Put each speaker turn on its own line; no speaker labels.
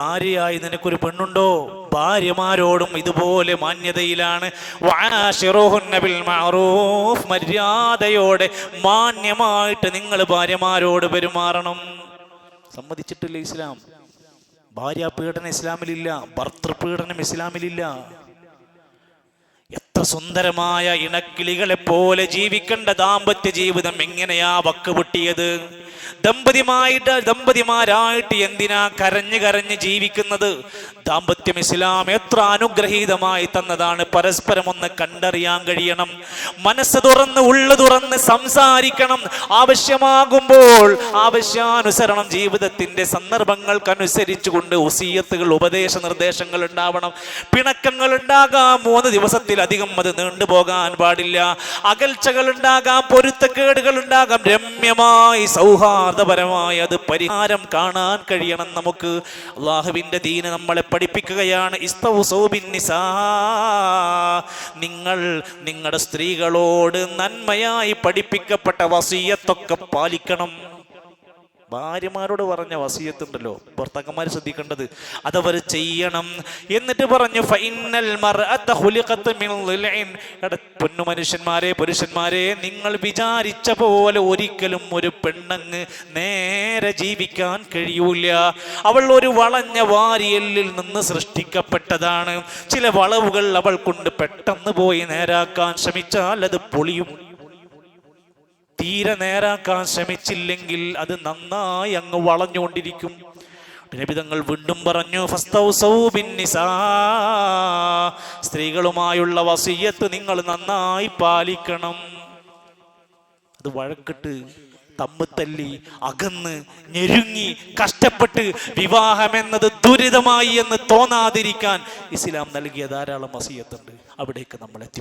ഭാര്യയായി നിനക്കൊരു പെണ്ണുണ്ടോ? ഭാര്യമാരോടും ഇതുപോലെ മാന്യതയിലാണ്. മര്യാദയോടെ മാന്യമായിട്ട് നിങ്ങൾ ഭാര്യമാരോട് പെരുമാറണം. സമ്മതിച്ചിട്ടില്ല ഇസ്ലാം. ഭാര്യ പീഡനം ഇസ്ലാമിലില്ല ഭർത്തൃപീഡനം ഇസ്ലാമിലില്ല. എത്ര സുന്ദരമായ ഇണക്കിളികളെ പോലെ ജീവിക്കേണ്ട ദാമ്പത്യ ജീവിതം എങ്ങനെയാ വക്ക് പൊട്ടിയത്? ദമ്പതിമായിട്ട് ദമ്പതിമാരായിട്ട് എന്തിനാ കരഞ്ഞു കരഞ്ഞ് ജീവിക്കുന്നത്? ദാമ്പത്യം ഇസ്ലാം എത്ര അനുഗ്രഹീതമായി തന്നതാണ്. പരസ്പരം ഒന്ന് കണ്ടറിയാൻ കഴിയണം. മനസ്സ് തുറന്ന് ഉള്ളു തുറന്ന് സംസാരിക്കണം. ആവശ്യമാകുമ്പോൾ ആവശ്യാനുസരണം ജീവിതത്തിന്റെ സന്ദർഭങ്ങൾക്കനുസരിച്ചുകൊണ്ട് ഉസീയത്തുകൾ ഉപദേശ നിർദ്ദേശങ്ങൾ ഉണ്ടാവണം. പിണക്കങ്ങൾ ഉണ്ടാകാം. മൂന്ന് ദിവസത്തിലധികം അത് നീണ്ടുപോകാൻ പാടില്ല. അകൽച്ചകൾ ഉണ്ടാകാം. പൊരുത്തക്കേടുകൾ ഉണ്ടാകാം. രമ്യമായി സൗഹാർദ്ദപരമായി അത് പരിഹാരം കാണാൻ കഴിയണം നമുക്ക്. അള്ളാഹുവിന്റെ ദീന നമ്മളെ പഠിപ്പിക്കുകയാണ്. നിങ്ങൾ നിങ്ങളുടെ സ്ത്രീകളോട് നന്മയായി പഠിപ്പിക്കപ്പെട്ട വസീയത്തൊക്കെ പാലിക്കണം. ഭാര്യമാരോട് പറഞ്ഞ വസീയത്തുണ്ടല്ലോ. ഭർത്താക്കന്മാർ ശ്രദ്ധിക്കേണ്ടത് അതവർ ചെയ്യണം. എന്നിട്ട് പറഞ്ഞു ഫൈനൽ പൊന്നു മനുഷ്യന്മാരെ പുരുഷന്മാരെ നിങ്ങൾ വിചാരിച്ച പോലെ ഒരിക്കലും ഒരു പെണ്ണങ്ങ് നേരെ ജീവിക്കാൻ കഴിയൂല. അവൾ ഒരു വളഞ്ഞ വാരിയലിൽ നിന്ന് സൃഷ്ടിക്കപ്പെട്ടതാണ്. ചില വളവുകൾ അവൾ കൊണ്ട് പെട്ടെന്ന് പോയി നേരാക്കാൻ ശ്രമിച്ചാൽ അത് പൊളിയും. തീരെ നേരാക്കാൻ ശ്രമിച്ചില്ലെങ്കിൽ അത് നന്നായി അങ്ങ് വളഞ്ഞുകൊണ്ടിരിക്കും. നബിതങ്ങൾ വീണ്ടും പറഞ്ഞു. സ്ത്രീകളുമായുള്ള വസീയത്ത് നിങ്ങൾ നന്നായി പാലിക്കണം. അത് വഴക്കിട്ട് തമ്മുത്തല്ലി അകന്ന് ഞെരുങ്ങി കഷ്ടപ്പെട്ട് വിവാഹമെന്നത് ദുരിതമായി എന്ന് തോന്നാതിരിക്കാൻ ഇസ്ലാം നൽകിയ ധാരാളം വസീയത്തുണ്ട്. അവിടേക്ക് നമ്മൾ എത്തി